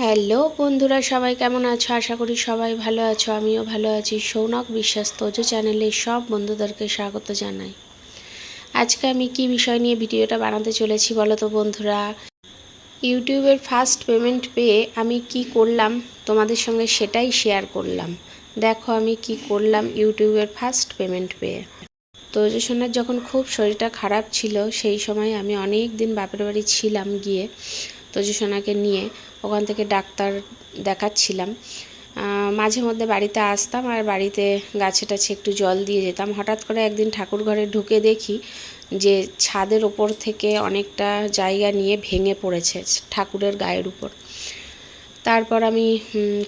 Hello বন্ধুরা, সবাই কেমন আছো? আশা করি সবাই ভালো আছো, আমিও ভালো আছি। সৌনক বিশ্বাস তোজো চ্যানেলে সব বন্ধুদেরকে স্বাগত জানাই। আজকে আমি কি বিষয় নিয়ে ভিডিওটা বানাতে চলেছি বলো তো বন্ধুরা? ইউটিউবের ফার্স্ট পেমেন্ট পেয়ে আমি কি করলাম? তোমাদের সঙ্গে সেটাই শেয়ার করলাম। দেখো আমি কি করলাম ইউটিউবের ফার্স্ট পেমেন্ট পেয়ে। তোজো সোনার যখন খুব শরীরটা খারাপ ছিল, সেই সময় আমি অনেক দিন বাপের বাড়ি ছিলাম গিয়ে তোজো সোনাকে নিয়ে ওখান থেকে ডাক্তার দেখাচ্ছিলাম। মাঝে মধ্যে বাড়িতে আসতাম আর বাড়িতে গাছে টাছে একটু জল দিয়ে যেতাম। হঠাৎ করে একদিন ঠাকুর ঘরে ঢুকে দেখি যে ছাদের ওপর থেকে অনেকটা জায়গা নিয়ে ভেঙে পড়েছে ঠাকুরের গায়ের উপর। তারপর আমি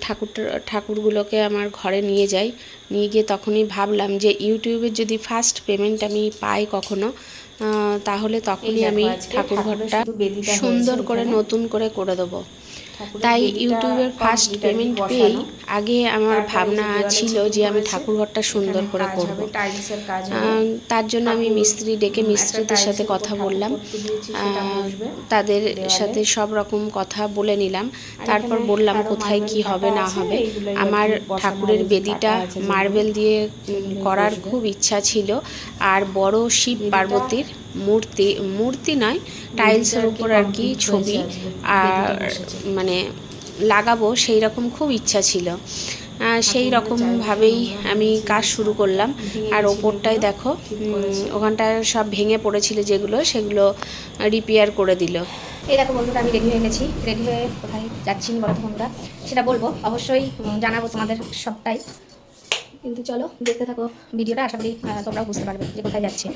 ঠাকুর ঠাকুরগুলোকে আমার ঘরে নিয়ে যাই। নিয়ে গিয়ে তখনই ভাবলাম যে ইউটিউবের যদি ফার্স্ট পেমেন্ট আমি পাই কখনো তাহলে তখনই আমি ঠাকুর ঘরটা সুন্দর করে নতুন করে করে দেবো। তাই ইউটিউবের ফার্স্ট পেমেন্ট। পেয়েই আগে আমার ভাবনা ছিল যে আমি করেছে, ঠাকুর ঘরটা সুন্দর করে করব। তার জন্য আমি মিস্ত্রি ডেকে মিস্ত্রিদের সাথে কথা বললাম। তাদের সাথে সব রকম কথা বলে নিলাম। তারপর বললাম কোথায় কি হবে না হবে। আমার ঠাকুরের বেদিটা। মার্বেল দিয়ে করার খুব ইচ্ছা ছিল। আর বড় শিব পার্বতীর মূর্তি মূর্তি নয় টাইলসের উপর আর কি ছবি আর মানে লাগাবো সেই রকম খুব ইচ্ছা ছিল। সেই রকমভাবেই আমি কাজ শুরু করলাম। আর ওপরটায় দেখো ওখানটায় সব ভেঙে পড়েছিল যেগুলো সেগুলো রিপেয়ার করে দিল। এই দেখো বন্ধুরা আমি রেডি হয়ে গেছি। রেডি হয়ে কোথায় যাচ্ছি বলো সেটা বলব। অবশ্যই জানাব তোমাদের সবটাই। কিন্তু চলো দেখতে থাকো ভিডিওটা আশা করি আহ, তোমরাও বুঝতে পারবে যে কোথায় যাচ্ছে।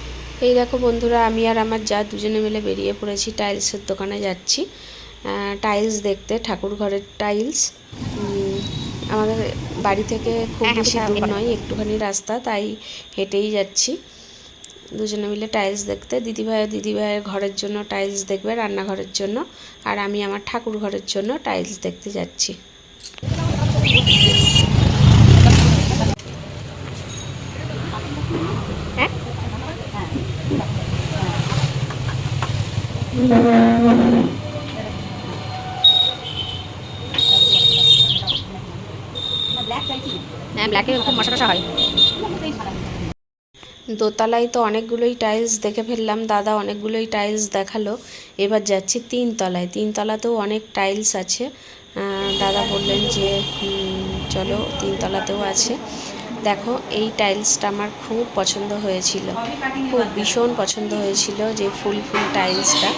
এই দেখো বন্ধুরা আমি আর আমার যা দুজনে মিলে বেরিয়ে পড়েছি টাইলসের দোকানে যাচ্ছি। টাইলস দেখতে ঠাকুর ঘরের টাইলস। আমাদের বাড়ি থেকে খুব হ্যাঁ, বেশি হ্যাঁ, দূর হ্যাঁ। নয় একটুখানি রাস্তা তাই হেঁটেই যাচ্ছি। দুজনে মিলে টাইলস দেখতে দিদিভাই দিদিভাইয়ের ঘরের জন্য টাইলস দেখবে রান্নাঘরের জন্য আর আমি আমার ঠাকুর ঘরের জন্য টাইলস দেখতে যাচ্ছি। হ্যাঁ দোতলায় তো অনেকগুলোই টাইলস দেখে ফেললাম, দাদা অনেকগুলোই টাইলস দেখাল। এবার যাচ্ছি তিনতলায়, তিনতলাতেও অনেক টাইলস আছে। দাদা বললেন যে চলো তিনতলাতেও আছে। দেখো, এই টাইলসটা আমার খুব পছন্দ হয়েছিল। খুব ভীষণ পছন্দ হয়েছিল যে ফুল ফুল টাইলসটা।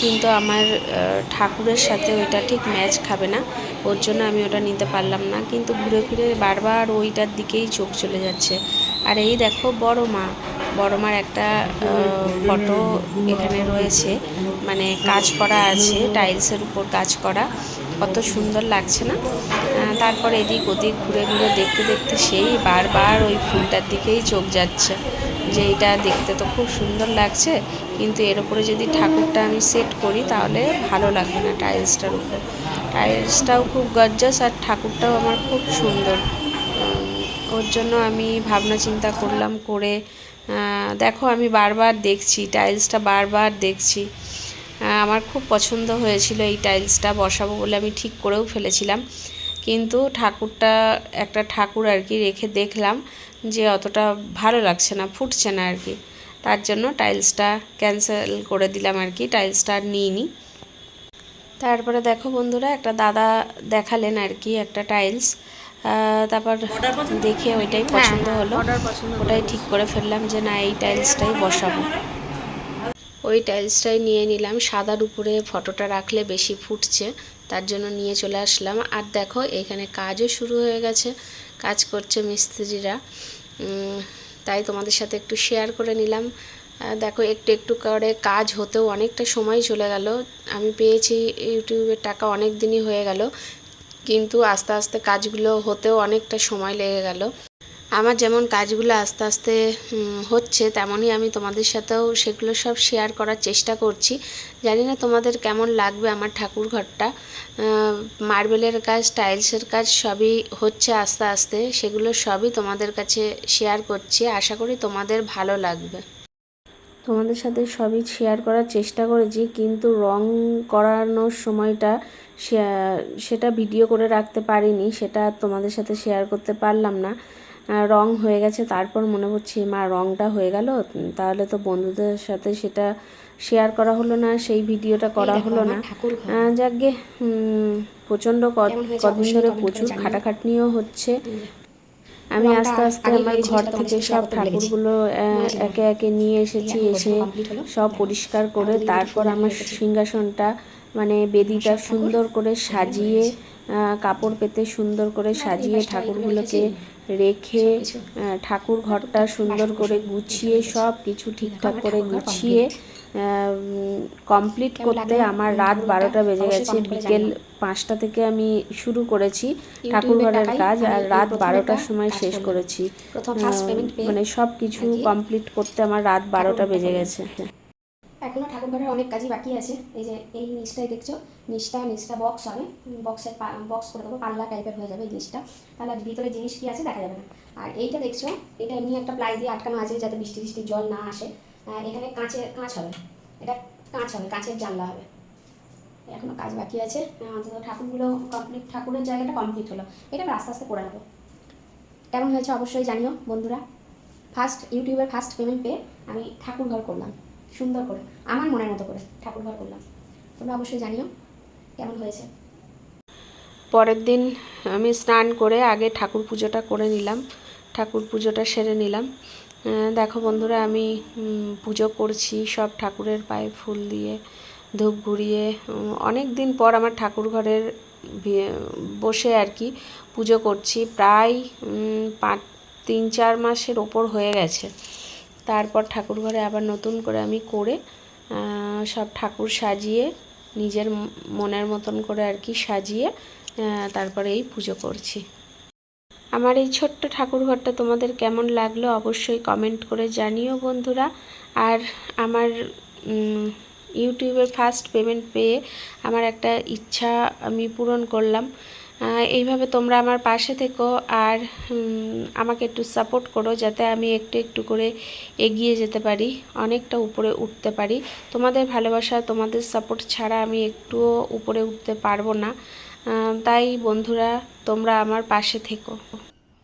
কিন্তু আমার ঠাকুরের সাথে ওইটা ঠিক ম্যাচ খাবে না। ওর জন্য আমি ওটা নিতে পারলাম না। কিন্তু ঘুরে ঘুরে বারবার ওইটার দিকেই চোখ চলে যাচ্ছে। আর এই দেখো, বড় মা। বড় মার একটা ফটো এখানে রয়েছে। মানে কাজ করা আছে, টাইলসের উপর কাজ করা। কত সুন্দর লাগছে না। তারপর এদিক ওদিক ঘুরে ঘুরে দেখতে দেখতে সেই বারবার ওই ফুলটার দিকেই চোখ যাচ্ছে। যে এটা দেখতে তো খুব সুন্দর লাগছে, কিন্তু এর উপরে যদি ঠাকুরটা আমি সেট করি তাহলে ভালো লাগবে না টাইলসটার উপর। টাইলসটাও খুব গর্জাস আর ঠাকুরটাও আমার খুব সুন্দর। ওর জন্য আমি ভাবনা চিন্তা করলাম করে দেখো আমি বারবার দেখছি, টাইলসটা বারবার দেখছি। আমার খুব পছন্দ হয়েছিল এই টাইলসটা বসাবো বলে আমি ঠিক করেও ফেলেছিলাম। কিন্তু ঠাকুরটা একটা ঠাকুর আর কি রেখে দেখলাম যে অতটা ভালো লাগছে না ফুটছে না আর কি। তার জন্য টাইলসটা ক্যান্সেল করে দিলাম আর কি টাইলসটা আর নিইনি। তারপরে দেখো বন্ধুরা একটা দাদা দেখালেন আর কি একটা টাইলস। তারপর দেখে ওইটাই পছন্দ হলো। ওটাই ঠিক করে ফেললাম যে না এই টাইলসটাই বসাবো। ওই টাইলসটাই নিয়ে নিলাম। সাদার উপরে ফটোটা রাখলে বেশি ফুটছে, তার জন্য নিয়ে চলে আসলাম। আর দেখো, এখানে কাজও শুরু হয়ে গেছে, কাজ করছে মিস্ত্রিরা। তাই তোমাদের সাথে একটু শেয়ার করে নিলাম। দেখো, একটু একটু করে কাজ হতেও অনেকটা সময় চলে গেল। আমি পেয়েছি ইউটিউবের টাকা অনেক দিনই হয়ে গেল, কিন্তু আস্তে আস্তে কাজগুলো হতেও অনেকটা সময় লেগে গেল। আমার যেমন কাজগুলো আস্তে আস্তে হচ্ছে, তেমনই আমি তোমাদের সাথেও সেগুলো সব শেয়ার করার চেষ্টা করছি। জানি না তোমাদের কেমন লাগবে আমার ঠাকুর ঘরটা। মার্বেলের কাজ টাইলসের কাজ সবই হচ্ছে আস্তে আস্তে, সেগুলো সবই তোমাদের কাছে শেয়ার করছি। আশা করি তোমাদের ভালো লাগবে। তোমাদের সাথে সবই শেয়ার করার চেষ্টা করেছি, কিন্তু রং করানোর সময়টা সেটা ভিডিও করে রাখতে পারিনি, সেটা তোমাদের সাথে শেয়ার করতে পারলাম না। রং হয়ে গেছে তারপর মনে করছি মা রংটা হয়ে গেল তাহলে তো বন্ধুদের সাথে সেটা শেয়ার করা হলো না সেই ভিডিওটা করা হলো না উম, প্রচণ্ড কদিন ধরে প্রচুর খাটাখাটনিও হচ্ছে আমি আস্তে আস্তে আমার ঘর থেকে সব। ঠাকুরগুলো। একে একে নিয়ে এসেছি এসে। সব পরিষ্কার করে তারপর আমার সিংহাসনটা মানে বেদিটা সুন্দর করে সাজিয়ে কাপড় পেতে সুন্দর করে সাজিয়ে ঠাকুরগুলোকে। রেখে। ঠাকুর ঘরটা সুন্দর করে গুছিয়ে সব কিছু ঠিকঠাক করে গুছিয়ে কমপ্লিট করতে আমার রাত বারোটা বেজে গেছে বিকেল পাঁচটা থেকে আমি শুরু করেছি ইউটিউবের ঠাকুর ঘরের কাজ আর রাত বারোটার সময় শেষ করেছি। মানে সব কিছু কমপ্লিট করতে আমার রাত বারোটা বেজে গেছে। এখনও ঠাকুর ঘরের অনেক কাজই বাকি আছে। এই যে, এই নিচটাই দেখছ, নিচটা নিচটা বক্স হবে বক্সের বক্স করে দেবো, পাল্লা টাইপের হয়ে যাবে এই জিনিসটা। তাহলে ভিতরে জিনিস কি আছে দেখা যাবে না। আর এইটা দেখছ, এটা এমনি একটা প্লাই দিয়ে আটকানো আছে যাতে বৃষ্টি বৃষ্টি জল না আসে। এখানে কাঁচের কাঁচ হবে। এটা কাঁচ হবে, কাঁচের জানলা হবে। এখনও কাজ বাকি আছে। অন্তত ঠাকুরগুলো কমপ্লিট ঠাকুরের জায়গাটা কমপ্লিট হলো। এটা আস্তে আস্তে করে নেব। কেমন হয়েছে অবশ্যই জানিও, বন্ধুরা। ফার্স্ট ইউটিউবের ফার্স্ট পেমেন্ট পেয়ে আমি ঠাকুর ঘর করলাম। সুন্দর করে, আমার মনের মতো করে ঠাকুর ঘর করলাম। তোমরা অবশ্যই জানিও কেমন হয়েছে। পরের দিন আমি স্নান করে আগে ঠাকুর পুজোটা করে নিলাম, ঠাকুর পুজোটা সেরে নিলাম। দেখো বন্ধুরা, আমি পুজো করছি, সব ঠাকুরের পায়ে ফুল দিয়ে ধূপ ঘুরিয়ে অনেক দিন পর আমার ঠাকুর ঘরের বসে আর কি পুজো করছি। প্রায় পাঁচ, তিন, চার মাসের ওপর হয়ে গেছে। তারপর ঠাকুর ঘরে আবার নতুন করে আমি করে সব ঠাকুর সাজিয়ে নিজের মনের মতন করে আর কি সাজিয়ে তারপরে এই পুজো করছি। আমার এই ছোট্ট ঠাকুর ঘরটা তোমাদের কেমন লাগল অবশ্যই কমেন্ট করে জানিও বন্ধুরা। আর আমার উম, ইউটিউবের ফার্স্ট পেমেন্ট পেয়ে আমার একটা ইচ্ছা আমি পূরণ করলাম। এইভাবে তোমরা আমার পাশে থেকো আর আমাকে একটু সাপোর্ট করো যাতে আমি একটু একটু করে এগিয়ে যেতে পারি, অনেকটা উপরে উঠতে পারি। তোমাদের ভালোবাসা, তোমাদের সাপোর্ট ছাড়া আমি একটুও উপরে উঠতে পারব না। তাই বন্ধুরা, তোমরা আমার পাশে থেকো।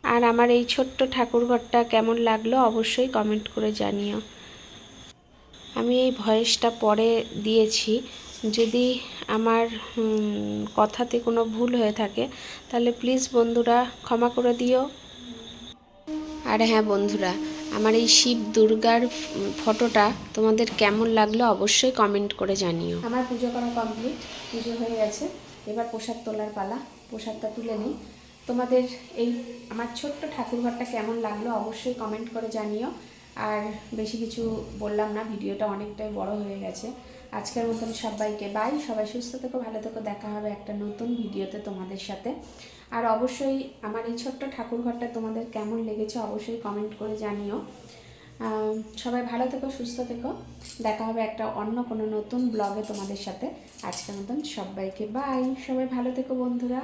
আর আমার এই ছোট্ট ঠাকুরঘরটা কেমন লাগল অবশ্যই কমেন্ট করে জানিও। আমি এই ভয়েসটা পরে দিয়েছি। যদি আমার কথাতে কোনো ভুল হয়ে থাকে, তাহলে প্লিজ বন্ধুরা ক্ষমা করে দিও। আর হ্যাঁ বন্ধুরা, আমার এই শিব দুর্গার ফটোটা তোমাদের কেমন লাগল অবশ্যই কমেন্ট করে জানিও। আমার পুজো করা কমপ্লিট পুজো হয়ে গেছে। এবার প্রসাদ তোলার পালা, প্রসাদটা তুলে নিই। তোমাদের এই আমার ছোট্ট ঠাকুরঘরটা কেমন লাগল অবশ্যই কমেন্ট করে জানিও। আর বেশি কিছু বললাম না, ভিডিওটা অনেকটাই বড় হয়ে গেছে। আজকের মতন সবাইকে বাই সবাই সুস্থ থেকো, ভালো থেকো। দেখা হবে একটা নতুন ভিডিওতে তোমাদের সাথে। আর অবশ্যই আমার এই ছোট্ট ঠাকুরঘরটা তোমাদের কেমন লেগেছে অবশ্যই কমেন্ট করে জানিও। সবাই ভালো থেকো, সুস্থ থেকো। দেখা হবে একটা অন্য কোনো নতুন ব্লগে তোমাদের সাথে। আজকের মতন সবাইকে বাই সবাই ভালো থেকো বন্ধুরা।